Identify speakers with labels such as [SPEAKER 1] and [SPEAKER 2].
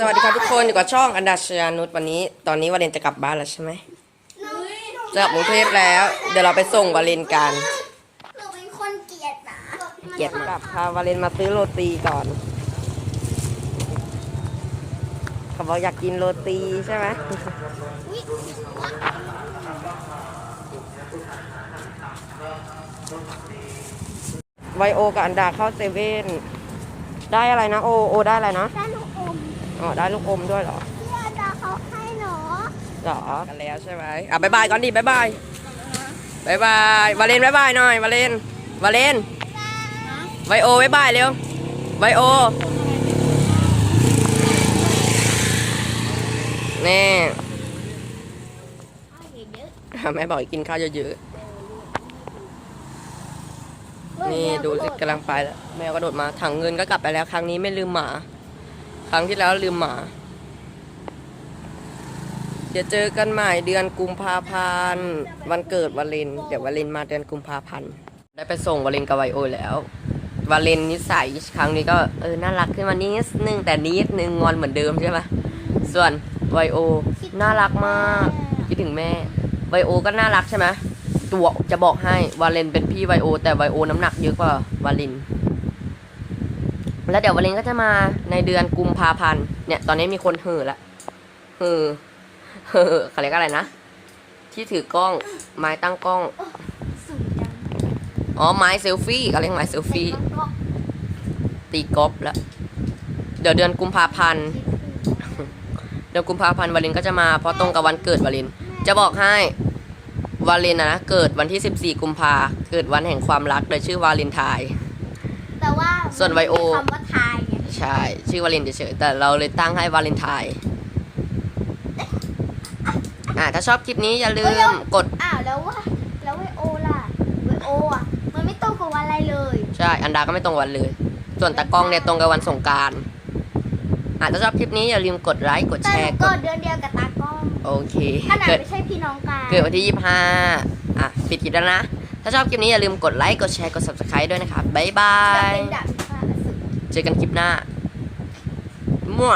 [SPEAKER 1] สวัสดีครับทุกคนอยู่กับช่องอันดาชยานุชวันนี้ ตอนนี้วาเลนจะกลับบ้านแล้วใช่ไหมจะกลับกรุงเทพแล้ว เดี๋ยวเราไปส่งวาเลนกัน
[SPEAKER 2] หนูเป็นคนเกลียดหนา
[SPEAKER 1] เกียรติกลับพาวาเลนมาซื้อโรตีก่อนเขาบอกอยากกินโรตีใช่ไหมไวโอกับอันดาเข้าเซเว่นได้อะไรนะโอโอได้อะไรนะ
[SPEAKER 2] ได้ลูก อม
[SPEAKER 1] อ๋อได้ลูกอมด้วยเหรอ
[SPEAKER 2] ที่อาจารย์เขาให้หนู
[SPEAKER 1] เหรอกันแล้วใช่ไหมอะบายบายก่อนดิบายบายบายบายวาเลนบายบายหน่อยวาเลนวาเลนไวโอบายบายเร็วไวโอนี่แม่บอกให้กินข้าวเยอะๆนี่ดูสิกำลังไปแล้ว แมวกระโดดมาถังเงินก็กลับไปแล้ว ครั้งนี้ไม่ลืมหมา ครั้งที่แล้วลืมหมา เดี๋ยวเจอกันใหม่เดือนกุมภาพันธ์วันเกิดวาเลนเดี๋ยววาเลนมาเดือนกุมภาพันธ์ได้ไปส่งวาเลนกับไวโอแล้ววาเลนนิสัยครั้งนี้ก็เออน่ารักขึ้นมานิดนึงแต่นิดนึงงอนเหมือนเดิมใช่ปะส่วนไวโอน่ารักมากคิดถึงแม่ไวโอก็น่ารักใช่ไหมตัวจะบอกให้วาเลนเป็นพี่ไวโอ แต่ไวโอน้ำหนักเยอะกว่าวาเลน แล้วเดี๋ยววาเลนก็จะมาในเดือนกุมภาพันธ์เนี่ย ตอนนี้มีคนเห่อละเห่อเฮ้อเขาเรียกอะไรนะ ที่ถือกล้องไม้ตั้งกล้อง
[SPEAKER 2] สูงจัง
[SPEAKER 1] อ๋อไม้เซลฟี่เขาเรียกไม้เซลฟี่
[SPEAKER 2] ก็
[SPEAKER 1] ตีกอล์ฟแล้ว เดี๋ยวเดือนกุมภาพันธ์ เดือนกุมภาพันธ์วาเลนก็จะมาเพราะตรงกับวันเกิดวาเลน จะบอกให้วาเลนนะนะเกิดวันที่ 14 กุมภาเกิดวันแห่งความรักเลยชื่อวาเลนไทน์
[SPEAKER 2] แต่ว่า
[SPEAKER 1] ส่วนไวโอ
[SPEAKER 2] คำว่าทายไง
[SPEAKER 1] ใช่ ชื่อวาเลนเฉยๆแต่เราเลยตั้งให้วาเลนไทน์อะถ้าชอบคลิปนี้อย่าลืมกด
[SPEAKER 2] อ้าวแล้วว่าแล้วไวโอล่ะไวโออะ มันไม่ตรงกับวันอะไรเลย
[SPEAKER 1] ใช่ อันดาก็ไม่ตรงวันเลย ส่วนตากล้องเนี่ยตรงกับวันสงกรารอะถ้าชอบคลิปนี้อย่าลืมกดไลค์ กด
[SPEAKER 2] แต่
[SPEAKER 1] แช
[SPEAKER 2] หนู
[SPEAKER 1] ร์ก
[SPEAKER 2] เกิ
[SPEAKER 1] ด
[SPEAKER 2] ดเดือนเดียวกับตากล้อง
[SPEAKER 1] โอเค
[SPEAKER 2] ขนาด
[SPEAKER 1] เกิด
[SPEAKER 2] ไม่ใช่พี่น้องกัน
[SPEAKER 1] เกิดวันที่ 25 อะ ปิดคลิปแล้วนะ ถ้าชอบคลิปนี้อย่าลืมกดไลค์กดแชร์กด subscribe ด้วยนะคะบ๊ายบา
[SPEAKER 2] แบบ
[SPEAKER 1] ย
[SPEAKER 2] เป็นดาบพิฆาตอสูร
[SPEAKER 1] เจอกันคลิปหน้ามั่ว